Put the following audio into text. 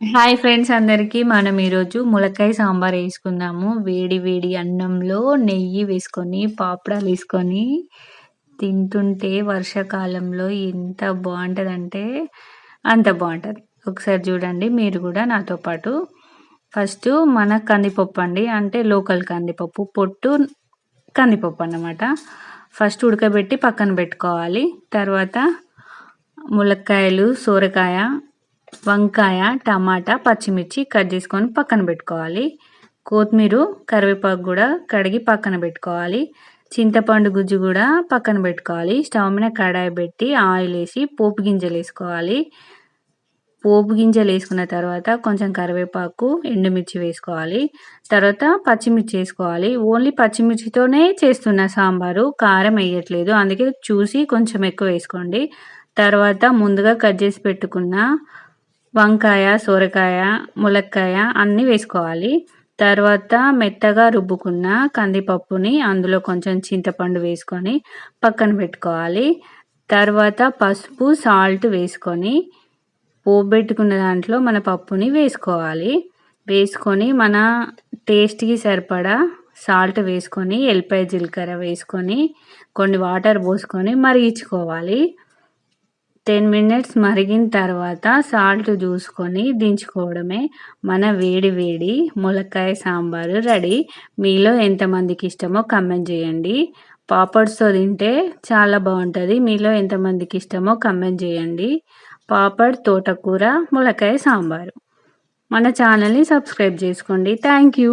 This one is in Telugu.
హాయ్ ఫ్రెండ్స్ అందరికీ. మనం ఈరోజు ములక్కాయ సాంబార్ వేసుకుందాము. వేడి వేడి అన్నంలో నెయ్యి వేసుకొని పాపడాలు వేసుకొని తింటుంటే వర్షాకాలంలో ఎంత బాగుంటుందంటే అంత బాగుంటుంది. ఒకసారి చూడండి మీరు కూడా నాతో పాటు. ఫస్ట్ మన కందిపప్పు అండి అంటే లోకల్ కందిపప్పు పొట్టు కందిపప్పు అన్నమాట. ఫస్ట్ ఉడకబెట్టి పక్కన పెట్టుకోవాలి. తర్వాత ములక్కాయలు సోరకాయ వంకాయ టమాటా పచ్చిమిర్చి కట్ చేసుకొని పక్కన పెట్టుకోవాలి. కొత్తిమీర కరివేపాకు కూడా కడిగి పక్కన పెట్టుకోవాలి. చింతపండు గుజ్జు కూడా పక్కన పెట్టుకోవాలి. స్టవ్ మీద కడాయి పెట్టి ఆయిల్ వేసి పోపు గింజలు వేసుకోవాలి. పోపు గింజలు వేసుకున్న తర్వాత కొంచెం కరివేపాకు ఎండుమిర్చి వేసుకోవాలి. తర్వాత పచ్చిమిర్చి వేసుకోవాలి. ఓన్లీ పచ్చిమిర్చితోనే చేస్తున్న సాంబారు. కారం వేయట్లేదు. అందుకే చూసి కొంచెం ఎక్కువ వేసుకోండి. తర్వాత ముందుగా కట్ చేసి పెట్టుకున్న వంకాయ సొరకాయ ములక్కాయ అన్నీ వేసుకోవాలి. తర్వాత మెత్తగా రుబ్బుకున్న కందిపప్పుని అందులో కొంచెం చింతపండు వేసుకొని పక్కన పెట్టుకోవాలి. తర్వాత పసుపు సాల్ట్ వేసుకొని పోబెట్టుకున్న దాంట్లో మన పప్పుని వేసుకోవాలి. వేసుకొని మన టేస్ట్కి సరిపడా సాల్ట్ వేసుకొని ఎల్లిపాయ జీలకర్ర వేసుకొని కొన్ని వాటర్ పోసుకొని మరిగించుకోవాలి. టెన్ మినిట్స్ మరిగిన తర్వాత సాల్ట్ చూసుకొని దించుకోవడమే మన వేడి వేడి ములక్కాయ సాంబారు రెడీ. మీలో ఎంతమందికి ఇష్టమో కమెంట్ చేయండి. పాపడ్స్తో తింటే చాలా బాగుంటుంది. మీలో ఎంతమందికి ఇష్టమో కమెంట్ చేయండి. పాపడ్ తోటకూర ములక్కాయ సాంబారు. మన ఛానల్ని సబ్స్క్రైబ్ చేసుకోండి. Thank you